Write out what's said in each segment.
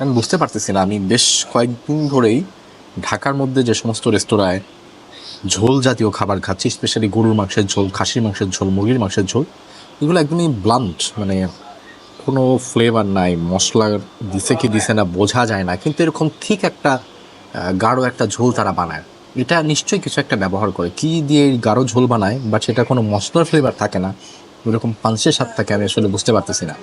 আমি বুঝতে পারতেছি না, আমি বেশ কয়েকদিন ধরেই ঢাকার মধ্যে যে সমস্ত রেস্তোরাঁয় ঝোল জাতীয় খাবার খাচ্ছি স্পেশালি গরুর মাংসের ঝোল, খাসির মাংসের ঝোল, মুরগির মাংসের ঝোল, এগুলো একদমই ব্লান্ট মানে কোনো ফ্লেভার নাই, মশলা দিছে কি দিছে না বোঝা যায় না, কিন্তু এরকম ঠিক একটা গাঢ় একটা ঝোল তারা বানায়। এটা নিশ্চয়ই কিছু একটা ব্যবহার করে। কি দিয়ে গাঢ় ঝোল বানায় বাট সেটা কোনো মশলার ফ্লেভার থাকে না ওরকম পাঞ্চের স্বাদ থাকে, আমি আসলে বুঝতে পারতেছি না।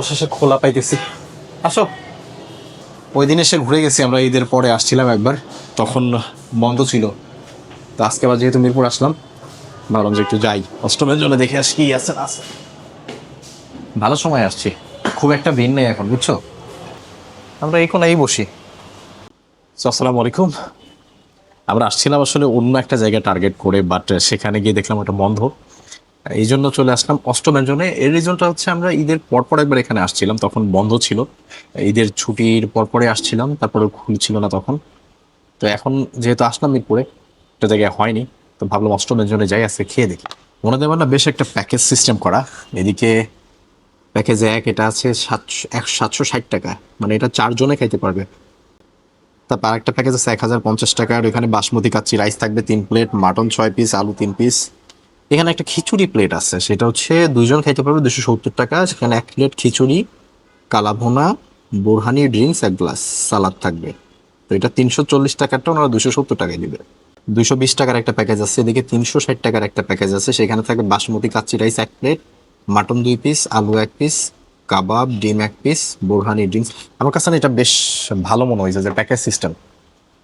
অবশেষে খোলা পাইতেছি। আসো। ওই দিন এসে ঘুরে গেছি, আমরা ঈদের পরে আসছিলাম একবার, তখন বন্ধ ছিল। তো আজকে আবার যেহেতু মিরপুর আসলাম, ভাবলাম যে একটু যাই। অষ্টমের জন্য দেখে আসি কি আছে না আছে। ভালো সময় আসছি, খুব একটা ভিড় নেই এখন, বুঝছ? আমরা এই কোনায় বসি আসসালামু আলাইকুম। আমরা আসছিলাম আসলে অন্য একটা জায়গা টার্গেট করে, বাট সেখানে গিয়ে দেখলাম ওটা বন্ধ। এই জন্য চলে আসলাম অষ্টব্যঞ্জনে এর রিজনটা হচ্ছে আমরা ঈদের পরপর একবার এখানে আসছিলাম, তখন বন্ধ ছিল। ঈদের ছুটির পরপরে আসছিলাম তারপরে খুলছিল না তখন। তো এখন যেহেতু আসলাম মিরপুরে, একটা জায়গায় হয়নি, তো ভাবলাম অষ্টব্যঞ্জনে যাই, আজকে খেয়ে দেখি। ওনাদের না, বেশ একটা প্যাকেজ সিস্টেম করা। এদিকে প্যাকেজ এক, এটা আছে সাতশো এক সাতশো ষাট টাকা। মানে এটা চারজনে খাইতে পারবে। তারপর আরেকটা প্যাকেজ আছে এক হাজার পঞ্চাশ টাকার ওখানে বাসমতি কাচ্চি রাইস থাকবে তিন প্লেট মাটন ছয় পিস আলু তিন পিস এখানে একটা খিচুড়ি প্লেট আছে। সেটা হচ্ছে দুইজন খাইতে পারবে দুশো সত্তর টাকা। সেখানে এক প্লেট খিচুড়ি, কালাভোনা, বোরহানি ড্রিঙ্কস এক গ্লাস সালাদ থাকবে। তো এটা তিনশো চল্লিশ টাকারটা ওনারা দুশো সত্তর টাকায় দিবে। দুশো বিশ টাকার একটা প্যাকেজ আছে, এদিকে তিনশো ষাট টাকার একটা প্যাকেজ আছে। সেখানে থাকবে বাসমতি কাচ্চি রাইস এক প্লেট মাটন দুই পিস আলু এক পিস কাবাব, ডিম এক পিস বোরহানি ড্রিঙ্কস আমার কাছে এটা বেশ ভালো মনে হয়েছে যে প্যাকেজ সিস্টেম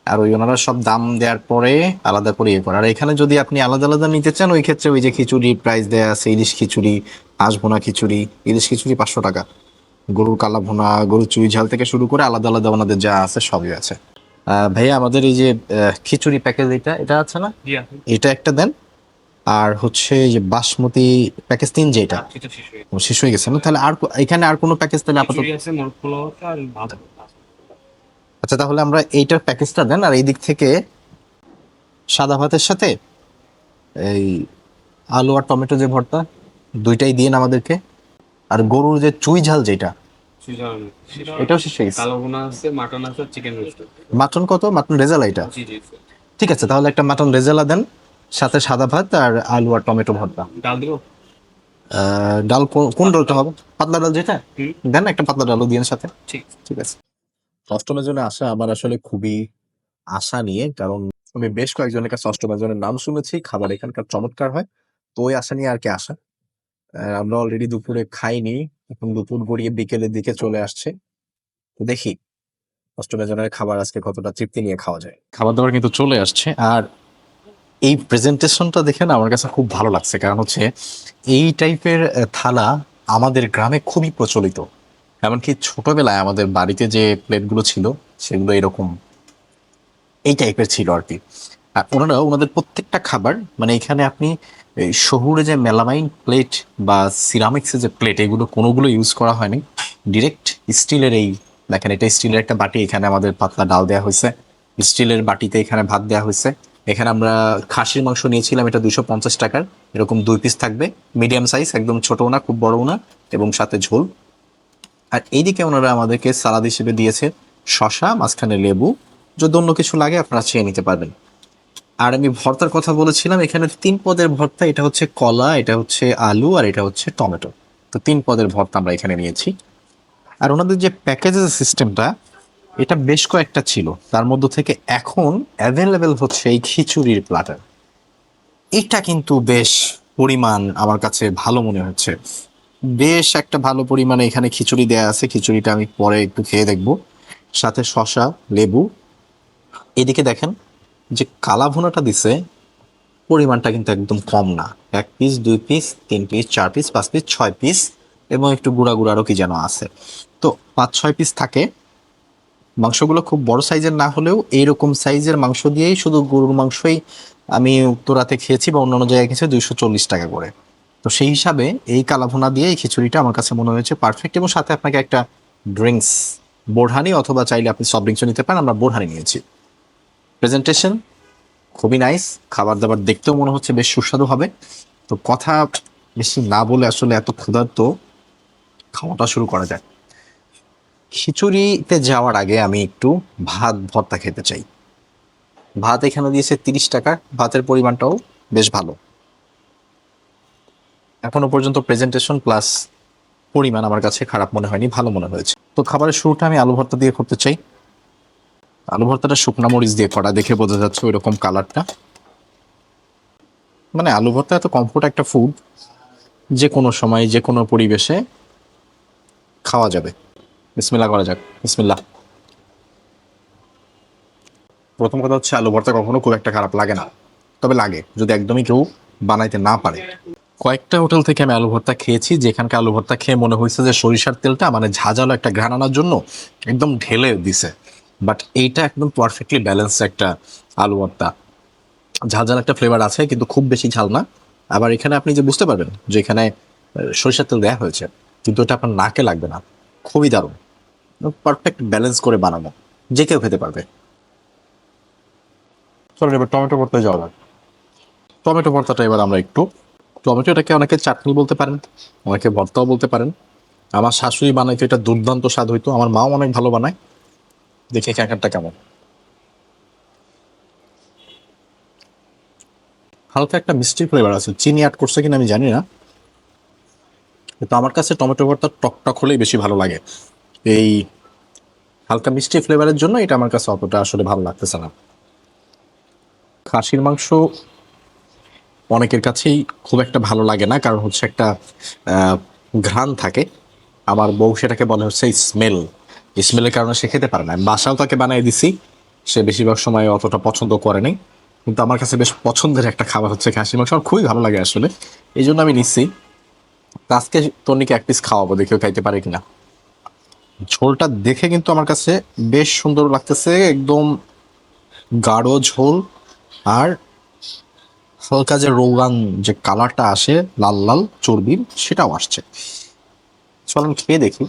আর ওই ওনারা সব দাম দেওয়ার পরে আলাদা করে ইয়ে করে। আর এখানে যদি আপনি আলাদা আলাদা নিতে চান ওই ক্ষেত্রে ওই যে খিচুড়ি প্রাইস দেয়া আছে ইলিশ খিচুড়ি হাঁস ভুনা খিচুড়ি ইলিশ খিচুড়ি পাঁচশো টাকা। গরুর কালা ভুনা গরুর চুই ঝাল থেকে শুরু করে আলাদা আলাদা ওনাদের যা আছে সবই আছে। আহ, ভাইয়া আমাদের এই যে খিচুড়ি প্যাকেজ এটা এটা আছে না? এটা একটা দেন। আর হচ্ছে যে বাসমতি প্যাকেজ তিন যে এটা? সেটা শেষ হয়ে ও, শেষ হয়ে গেছে না? তাহলে আর এখানে আর কোনো প্যাকেজ তাহলে আপাতত খিচুড়ি আছে মোরগ পোলাও আছে আর ভাত আছে। আচ্ছা তাহলে আমরা এইটার প্যাকেজটা দেন আর এই দিক থেকে সাদা ভাতের সাথে এই আলু আর টমেটো যে ভর্তা দুইটাই দিন আমাদেরকে। আর গরুর যে চুই ঝাল যেটা এটাও শেষ হয়ে গেছে। আছে মাটন আছে চিকেন মাটন কত? মাটন রেজালা এটা। ঠিক আছে তাহলে একটা মাটন রেজালা দেন সাথে সাদা ভাত আর আলু আর টমেটো ভর্তা। ডাল দিব? আহ, ডাল কোন- ডালটা হবে? পাতলা ডাল যেটা? দেন একটা পাতলা ডালও দিন সাথে। ঠিক। ঠিক আছে। অষ্টমের জন্য আসা আমার আসলে খুবই আশা নিয়ে, কারণ আমি বেশ কয়েকজনের কাছে অষ্টমের জনের নাম শুনেছি, খাবার এখানকার চমৎকার হয়, তো ওই আশা নিয়ে আর কি আসা আমরা অলরেডি দুপুরে খাইনি, এখন দুপুর গড়িয়ে বিকেলের দিকে চলে আসছে, তো দেখি অষ্টমের জনের খাবার আজকে কতটা তৃপ্তি নিয়ে খাওয়া যায়। খাবার দাবার কিন্তু চলে আসছে, আর এই প্রেজেন্টেশনটা দেখে না আমার কাছে খুব ভালো লাগছে, কারণ হচ্ছে এই টাইপের থালা আমাদের গ্রামে খুবই প্রচলিত। এমনকি ছোটবেলায় আমাদের বাড়িতে যে প্লেটগুলো ছিল, সেগুলো এরকম এই টাইপের ছিল আর কি। আর ওনারা ওনাদের প্রত্যেকটা খাবার মানে এখানে আপনি শহুরে যে মেলামাইন প্লেট বা সিরামিক্সের যে প্লেট, এগুলো কোনোগুলো ইউজ করা হয়নি। ডিরেক্ট স্টিলের এই, দেখেন এটা স্টিলের একটা বাটি, এখানে আমাদের পাতলা ডাল দেওয়া হয়েছে। স্টিলের বাটিতে এখানে ভাত দেওয়া হয়েছে। এখানে আমরা খাসির মাংস নিয়েছিলাম, এটা দুশো পঞ্চাশ টাকার। এরকম দুই পিস থাকবে। মিডিয়াম সাইজ একদম ছোটও না, খুব বড়ও না, এবং সাথে ঝোল। আর এইদিকে ওনারা আমাদেরকে সালাদ হিসেবে দিয়েছে শশা মাঝখানে লেবু। যদি অন্য কিছু লাগে আপনারা চেয়ে নিতে পারবেন। আর আমি ভর্তার কথা বলেছিলাম, এখানে তিন পদের ভর্তা, এটা হচ্ছে কলা, এটা হচ্ছে আলু, আর এটা হচ্ছে টমেটো। তো তিন পদের ভর্তা আমরা এখানে নিয়েছি। আর ওনাদের যে প্যাকেজের সিস্টেমটা, এটা বেশ কয়েকটা ছিল। তার মধ্যে থেকে এখন অ্যাভেলেবেল হচ্ছে এই খিচুড়ির প্লাটার এটা কিন্তু বেশ পরিমাণ আমার কাছে ভালো মনে হচ্ছে। বেশ একটা ভালো পরিমাণে এখানে খিচুড়ি দেয়া আছে। খিচুড়িটা আমি পরে একটু খেয়ে দেখব। সাথে শশা লেবু। এদিকে দেখেন যে কালা ভুনাটা দিছে, পরিমাণটা কিন্তু একদম কম না। এক পিস দুই পিস তিন পিস চার পিস পাঁচ পিস ছয় পিস এবং একটু গুঁড়া গুঁড়ারও কি যেন আছে। তো পাঁচ, ছয় পিস থাকে। মাংসগুলো খুব বড় সাইজের না হলেও এইরকম সাইজের মাংস দিয়েই শুধু গরুর মাংসই আমি উত্তরাতে খেয়েছি বা অন্যান্য জায়গায় খেয়েছি দুইশো চল্লিশ টাকা করে। তো সেই হিসাবে এই কালাভুনা দিয়ে এই খিচুড়িটা আমার কাছে মনে হয়েছে পারফেক্ট এবং সাথে আপনাকে একটা ড্রিঙ্কস বোরহানি অথবা চাইলে আপনি সফট ড্রিঙ্কসও নিতে পারেন, আমরা বোরহানি নিয়েছি। প্রেজেন্টেশন খুবই নাইস খাবার দাবার দেখতেও মনে হচ্ছে বেশ সুস্বাদু হবে। তো কথা বেশি না বলে আসলে এত ক্ষুধার্ত খাওয়াটা শুরু করা যায় খিচুড়িতে যাওয়ার আগে আমি একটু ভাত, ভর্তা খেতে চাই। ভাত এখানে দিয়েছে তিরিশ টাকা, ভাতের পরিমাণটাও বেশ ভালো। এখনও পর্যন্ত প্রেজেন্টেশন প্লাস পরিমাণ আমার কাছে খারাপ মনে হয়নি, ভালো মনে হয়েছে। তো খাবারের শুরুটা আমি আলু ভর্তা দিয়ে করতে চাই। আলু ভর্তাটা শুকনা মরিচ দিয়ে করা, দেখে বোঝা যাচ্ছে ওই রকম কালারটা। মানে আলু ভর্তা এত কমফোর্ট একটা ফুড যে কোনো সময়, যে কোনো পরিবেশে খাওয়া যাবে। বিসমিল্লা করা যাক বিসমিল্লা প্রথম কথা হচ্ছে, আলু ভর্তা কখনো খুব একটা খারাপ লাগে না। তবে লাগে, যদি একদমই কেউ বানাইতে না পারে। কয়েকটা হোটেল থেকে আমি আলু ভর্তা খেয়েছি যেখানকার আলু ভর্তা খেয়ে মনে হয়েছে যে সরিষার তেলটা মানে ঝাঁঝালো একটা ঘ্রাণ আনার জন্য একদম ঢেলে দিছে। বাট এইটা একদম পারফেক্টলি ব্যালেন্স একটা আলু ভর্তা। ঝাল ঝাল একটা ফ্লেভার আছে কিন্তু খুব বেশি ঝাল না। আবার এখানে আপনি যে বুঝতে পারবেন যে এখানে সরিষার তেল দেওয়া হয়েছে কিন্তু এটা আপনার নাকে লাগবে না। খুবই দারুণ। পারফেক্ট ব্যালেন্স করে বানানো। যে কেউ খেতে পারবে। চলো এবার টমেটো ভর্তায় যাওয়া যাক। টমেটো ভর্তাটা এবার আমরা একটু টমেটো এটাকে অনেকে চাটনি বলতে পারেন, অনেকে ভর্তাও বলতে পারেন। আমার শাশুড়ি বানাইতো, এটা দুর্দান্ত স্বাদ হইতো, আমার মাও অনেক ভালো বানায়। দেখি ক্যাকারটা কেমন। হালকা একটা মিষ্টি ফ্লেভার আছে, চিনি অ্যাড করছে কিনা আমি জানি না। কিন্তু আমার কাছে টমেটো ভর্তা টক টক হলেই বেশি ভালো লাগে। এই হালকা মিষ্টি ফ্লেভারের জন্য এটা আমার কাছে অতটা আসলে ভালো লাগতেছে না। খাসির মাংস অনেকের কাছেই খুব একটা ভালো লাগে না, কারণ হচ্ছে একটা ঘ্রাণ থাকে। আমার বউ সেটাকে বলে হচ্ছে স্মেল স্মেলের কারণে সে খেতে পারে না। বাসাও তাকে বানিয়ে দিছি, সে বেশিরভাগ সময় অতটা পছন্দ করেনি কিন্তু আমার কাছে বেশ পছন্দের একটা খাবার হচ্ছে খাসির মাংস। আমার খুবই ভালো লাগে আসলে। এই জন্য আমি নিচ্ছি আজকে তন্নিকে এক পিস খাওয়াবো দেখেও খাইতে পারে কিনা। ঝোলটা দেখে কিন্তু আমার কাছে বেশ সুন্দর লাগতেছে, একদম গাঢ় ঝোল। আর হালকা যে রৌগান যে কালারটা আসে, লাল লাল চর্বির সেটাও আসছে। চলেন খেয়ে দেখি।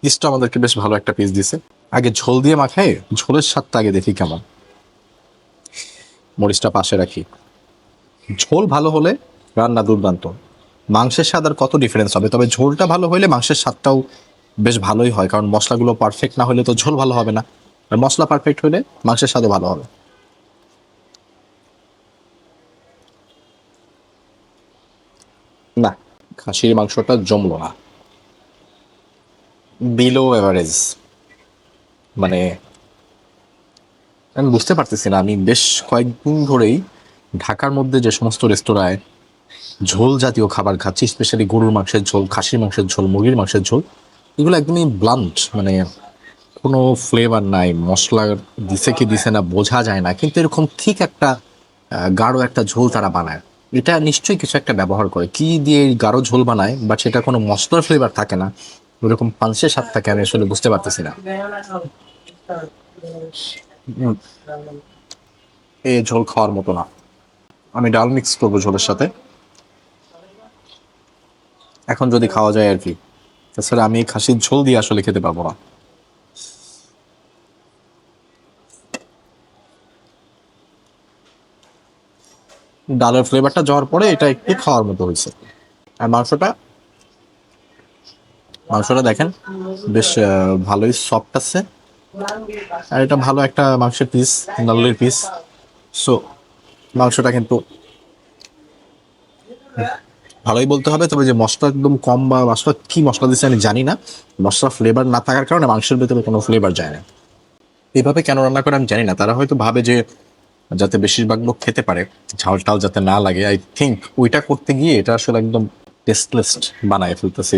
পিসটা আমাদেরকে বেশ ভালো একটা পিস দিছে। আগে ঝোল দিয়ে মাখায় ঝোলের স্বাদটা আগে দেখি কেমন। মরিচটা পাশে রাখি। ঝোল ভালো হলে রান্না দুর্দান্ত। মাংসের স্বাদ আর কত ডিফারেন্স হবে? তবে ঝোলটা ভালো হলে মাংসের স্বাদটাও বেশ ভালোই হয়, কারণ মশলাগুলো পারফেক্ট না হলে তো ঝোল ভালো হবে না। আর মশলা পারফেক্ট হলে মাংসের স্বাদও ভালো হবে না খাসির মাংসটা জমলো না। বিলো এভারেজ মানে আমি বুঝতে পারতেছি না, আমি বেশ কয়েকদিন ধরেই ঢাকার মধ্যে যে সমস্ত রেস্তোরাঁয় ঝোল জাতীয় খাবার খাচ্ছি স্পেশালি গরুর মাংসের ঝোল, খাসির মাংসের ঝোল, মুরগির মাংসের ঝোল, এগুলো একদমই ব্লান্ট মানে কোনো ফ্লেভার নাই, মশলা দিছে কি দিছে না, বোঝা যায় না, কিন্তু এরকম ঠিক একটা গাঢ় একটা ঝোল তারা বানায়। এটা নিশ্চয়ই কিছু একটা ব্যবহার করে। কি দিয়ে গাঢ় ঝোল বানায় বাট সেটা কোনো মশলার ফ্লেভার থাকে না। ওরকম পাঞ্চের স্বাদ থাকে, আমি আসলে বুঝতে পারতেছি না। এই ঝোল খাওয়ার মতো না। আমি ডাল মিক্স করব ঝোলের সাথে। এখন যদি খাওয়া যায় আর কি, তাছাড়া আমি খাসির ঝোল দিয়ে আসলে খেতে পারব না। ডালের ফ্লেভারটা যাওয়ার পরে এটা একটু খাওয়ার মতো হয়েছে। আর মাংসটা? মাংসটা দেখেন, বেশ ভালোই সফট আছে। আর এটা ভালো একটা মাংসের পিস নাল্লির পিস সো মাংসটা কিন্তু ভালোই বলতে হবে, তবে যে মশলা একদম কম বা মশলা কি মশলা দিচ্ছে আমি জানি না। মশলা ফ্লেভার না থাকার কারণে মাংসের ভেতরে কোনো ফ্লেভার যায় না। এভাবে কেন রান্না করে আমি জানি না। তারা হয়তো ভাবে যে যাতে বেশিরভাগ লোক খেতে পারে ঝাল টাল যাতে না লাগে। আই থিঙ্ক ওইটা করতে গিয়ে এটা আসলে একদম টেস্টলেস বানায় ফেলতেছে।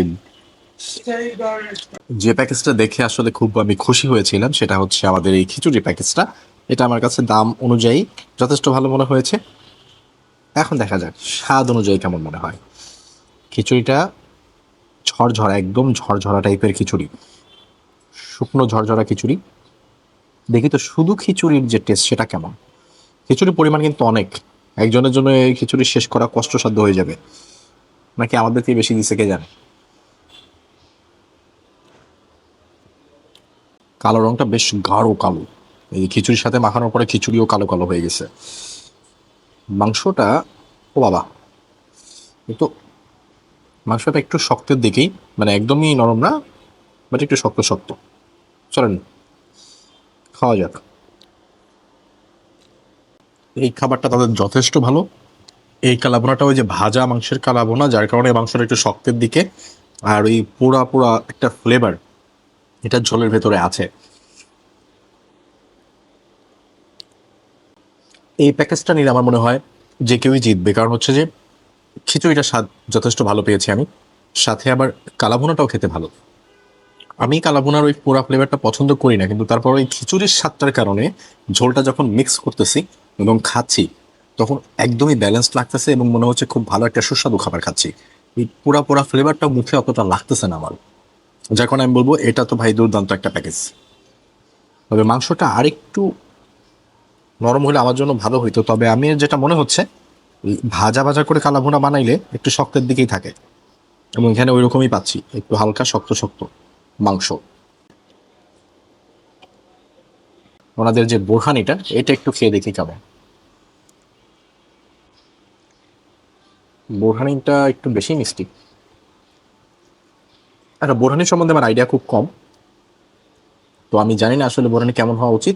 যে প্যাকেজটা দেখে আসলে খুব আমি খুশি হয়েছিলাম সেটা হচ্ছে আমাদের এই খিচুড়ি প্যাকেজটা এটা আমার কাছে দাম অনুযায়ী যথেষ্ট ভালো মনে হয়েছে। এখন দেখা যাক, স্বাদ অনুযায়ী কেমন মনে হয়। খিচুড়িটা ঝরঝরা, একদম ঝরঝরা টাইপের খিচুড়ি। শুকনো ঝরঝরা খিচুড়ি। দেখি তো শুধু খিচুড়ির যে টেস্ট সেটা কেমন। খিচুড়ির পরিমাণ কিন্তু অনেক। একজনের জন্য এই খিচুড়ি শেষ করা কষ্টসাধ্য হয়ে যাবে। নাকি আমাদের থেকে বেশি দিছে কে জানে? কালো রংটা বেশ গাঢ় কালো। এই খিচুড়ির সাথে মাখানোর পরে খিচুড়িও কালো কালো হয়ে গেছে। মাংসটা, ও বাবা, একটু, মাংসটা একটু শক্তের দিকেই মানে একদমই নরম না বাট একটু শক্ত শক্ত। চলেন, খাওয়া যাক। এই খাবারটা তাদের যথেষ্ট ভালো। এই কালাবোনাটা ওই যে ভাজা মাংসের কালাবোনা যার কারণে মাংসটা একটু শক্তের দিকে আর ওই পোড়া পোড়া একটা ফ্লেভার এটা ঝোলের ভেতরে আছে। এই প্যাকেজটা নিলে আমার মনে হয় যে কেউই জিতবে। কারণ হচ্ছে যে খিচুড়িটা স্বাদ যথেষ্ট ভালো পেয়েছি আমি। সাথে আবার কালাভুনাটাও খেতে ভালো। আমি কালাভুনার ওই পোড়া ফ্লেভারটা পছন্দ করি না, কিন্তু তারপর ওই খিচুড়ির স্বাদটার কারণে ঝোলটা যখন মিক্স করতেছি এবং খাচ্ছি, তখন একদমই ব্যালেন্স লাগতেছে এবং মনে হচ্ছে খুব ভালো একটা সুস্বাদু খাবার খাচ্ছি। এই পোড়া পোড়া ফ্লেভারটা মুখে অতটা লাগতেছে না আমার। যার আমি বলব, এটা তো ভাই দুর্দান্ত একটা প্যাকেজ তবে মাংসটা আরেকটু নরম হলে আমার জন্য ভালো হইতো। তবে আমি যেটা মনে হচ্ছে ভাজা ভাজা করে কালাভুনা বানাইলে একটু শক্তের দিকেই থাকে। এবং এখানে ওই রকমই পাচ্ছি, একটু হালকা শক্ত শক্ত মাংস। ওনাদের যে বোরহানিটা এটা একটু খেয়ে দেখি কেমন। বোরহানিটা একটু বেশি মিষ্টি। আচ্ছা বোরহানি সম্বন্ধে আমার আইডিয়া খুব কম। তো আমি জানি না আসলে বোরহানি কেমন হওয়া উচিত।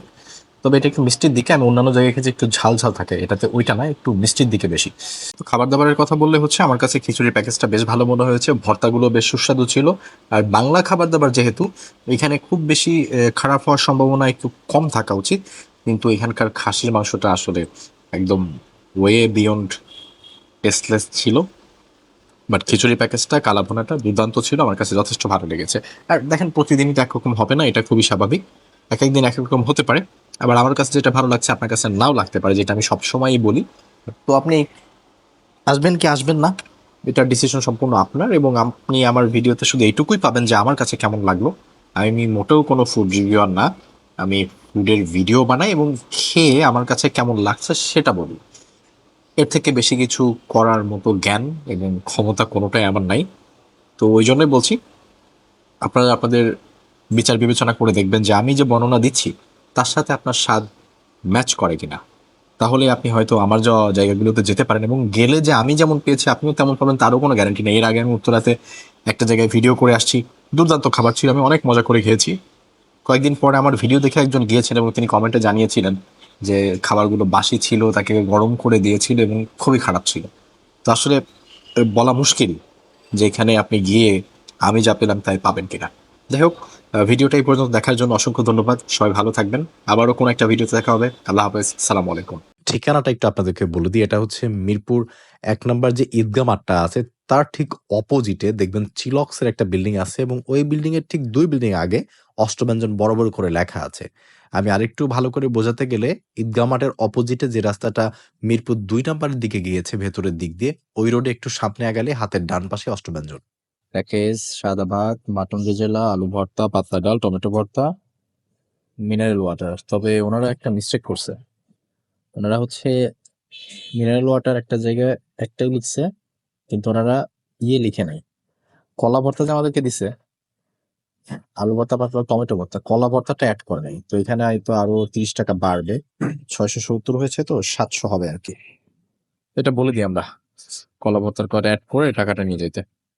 তবে এটা একটু মিষ্টির দিকে, আমি অন্যান্য জায়গায় খেয়েছি, একটু ঝাল ঝাল থাকে। এটাতে ওইটা না, একটু মিষ্টির দিকে বেশি। তো খাবার দাবারের কথা বললে হচ্ছে, আমার কাছে খিচুড়ির প্যাকেজটা বেশ ভালো মনে হয়েছে, ভর্তাগুলো বেশ সুস্বাদু ছিল। আর বাংলা খাবার দাবার যেহেতু, এখানে খুব বেশি খারাপ হওয়ার সম্ভাবনা একটু কম থাকা উচিত। কিন্তু এখানকার খাসির মাংসটা আসলে একদম ওয়ে বিয়ন্ড টেস্টলেস ছিল। বাট খিচুড়ি প্যাকেজটা, কালাভুনাটা দুর্দান্ত ছিল, আমার কাছে যথেষ্ট ভালো লেগেছে। আর দেখেন, প্রতিদিনই তো একরকম হবে না, এটা খুবই স্বাভাবিক। এক একদিন এক রকম হতে পারে। আবার আমার কাছে যেটা ভালো লাগছে, আপনার কাছে নাও লাগতে পারে, যেটা আমি সবসময়ই বলি। তো আপনি আসবেন কি আসবেন না, এটা ডিসিশন সম্পূর্ণ আপনার এবং আপনি আমার ভিডিওতে শুধু এইটুকুই পাবেন যে আমার কাছে কেমন লাগল। আমি মোটেও কোনো ফুড রিভিউয়ার না, আমি ফুডের ভিডিও বানাই এবং খেয়ে আমার কাছে কেমন লাগছে সেটা বলি। এর থেকে বেশি কিছু করার মতো জ্ঞান এবং ক্ষমতা কোনোটাই আমার নাই। তো ওই জন্যই বলছি, আপনারা আপনাদের বিচার বিবেচনা করে দেখবেন যে আমি যে বর্ণনা দিচ্ছি, তার সাথে আপনার স্বাদ ম্যাচ করে কিনা। তাহলে আপনি হয়তো আমার যাওয়া জায়গাগুলোতে যেতে পারেন এবং গেলে যে আমি যেমন পেয়েছি, আপনিও তেমন পাবেন, তারও কোনো গ্যারান্টি নেই। এর আগে আমি উত্তরাতে একটা জায়গায় ভিডিও করে আসছি, দুর্দান্ত খাবার ছিল, আমি অনেক মজা করে খেয়েছি। কয়েকদিন পরে আমার ভিডিও দেখে একজন গিয়েছিলেন এবং তিনি কমেন্টে জানিয়েছিলেন যে খাবারগুলো বাসি ছিল, তাকে গরম করে দিয়েছিল এবং খুবই খারাপ ছিল। তো আসলে বলা মুশকিল যে এখানে আপনি গিয়ে আমি যা পেলাম তাই পাবেন কিনা। যাই হোক ভিডিওটা এই পর্যন্ত দেখার জন্য অসংখ্য ধন্যবাদ। সবাই ভালো থাকবেন। আবারও কোনো একটা ভিডিওতে দেখা হবে। আল্লাহ হাফেজ। সালাম আলাইকুম। ঠিকানাটা একটু আপনাদেরকে বলে দিই। এটা হচ্ছে মিরপুর এক নম্বর যে ঈদগাহ মাঠটা আছে, তার ঠিক অপোজিটে দেখবেন চিলক্সের একটা বিল্ডিং আছে এবং ওই বিল্ডিং এর ঠিক দুই বিল্ডিং আগে অষ্টব্যঞ্জন বড় বড় করে লেখা আছে। আমি আরেকটু ভালো করে বোঝাতে গেলে ঈদগাহ মাঠের অপোজিটে যে রাস্তাটা মিরপুর দুই নাম্বারের দিকে গিয়েছে, ভেতরের দিক দিয়ে, ওই রোডে একটু সামনে আগালে হাতের ডান পাশে অষ্টব্যঞ্জন। প্যাকেজ, সাদা ভাত, মাটন রেজেলা আলু ভর্তা, পাতলা ডাল, টমেটো ভর্তা, মিনারেল ওয়াটার। তবে ওনারা একটা মিস্টেক করছে। ওনারা হচ্ছে মিনারেল ওয়াটার একটা জায়গায় একটাই লিখছে, কিন্তু ওনারা ইয়ে লিখে নাই। কলা ভর্তা যে আমাদেরকে দিছে, আলু ভর্তা, পাতলা, টমেটো ভর্তা, কলা ভর্তাটা অ্যাড করে নাই। তো এখানে হয়তো আরও তিরিশ টাকা বাড়বে। ছয়শো সত্তর হয়েছে তো, সাতশো হবে আর কি। এটা বলে দিই আমরা, কলা ভর্তার কটা অ্যাড করে টাকাটা নিয়ে যেতে